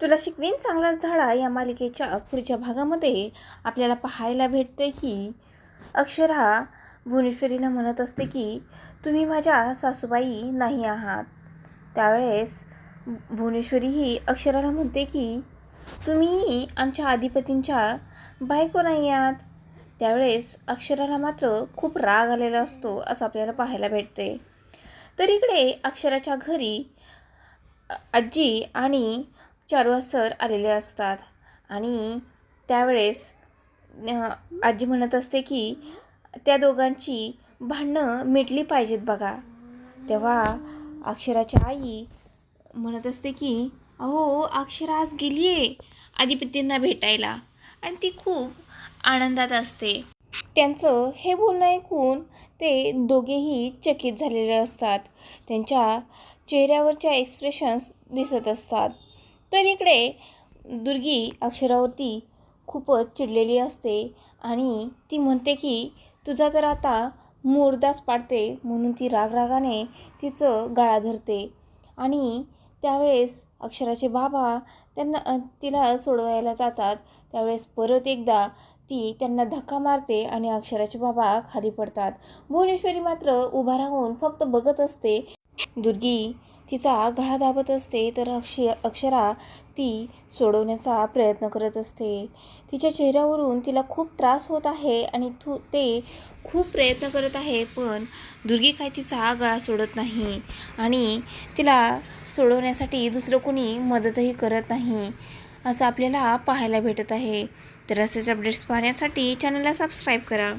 तुला शिकवीन चांगलाच धडा या मालिकेच्या पुढच्या भागामध्ये. आपल्याला पाहायला भेटते की अक्षरा भुवनेश्वरीला म्हणत असते की तुम्ही माझ्या सासूबाई नाही आहात. त्यावेळेस भुवनेश्वरी ही अक्षराला म्हणते की तुम्ही आमच्या अधिपतींच्या बायको नाही आहात. त्यावेळेस अक्षराला मात्र खूप राग आलेला असतो असं आपल्याला पाहायला भेटते तर इकडे अक्षराच्या घरी आजी आणि चारुआ सर आलेले असतात. आणि त्यावेळेस आजी म्हणत असते की त्या दोघांची भांडणं मिटली पाहिजेत बघा. तेव्हा अक्षराच्या आई म्हणत असते की अहो अक्षरा आज गेली आहे आदिपतींना भेटायला. आणि ती खूप आनंदात असते. त्यांचं हे बोलणं ऐकून ते दोघेही चकित झालेले असतात. त्यांच्या चेहऱ्यावरच्या एक्सप्रेशन्स दिसत असतात. तर इकडे दुर्गी अक्षरावरती खूपच चिडलेली असते आणि ती म्हणते की तुझा तर आता मोरदास पाडते म्हणून ती रागरागाने तिचं गळा धरते. आणि त्यावेळेस अक्षराचे बाबा त्यांना तिला सोडवायला जातात. त्यावेळेस परत एकदा ती त्यांना धक्का मारते आणि अक्षराचे बाबा खाली पडतात. भुवनेश्वरी मात्र उभा राहून फक्त बघत असते. दुर्गी तिचा गळा दाबत असते तर अक्ष अक्षरा ती सोडवण्याचा प्रयत्न करत असते. तिच्या चेहऱ्यावरून तिला खूप त्रास होत आहे आणि तू ते खूप प्रयत्न करत आहे पण दुर्गी काय तिचा गळा सोडत नाही आणि तिला सोडवण्यासाठी दुसरं कोणी मदतही करत नाही असं आपल्याला पाहायला भेटत आहे. तर असेच अपडेट्स पाहण्यासाठी चॅनलला सबस्क्राईब करा.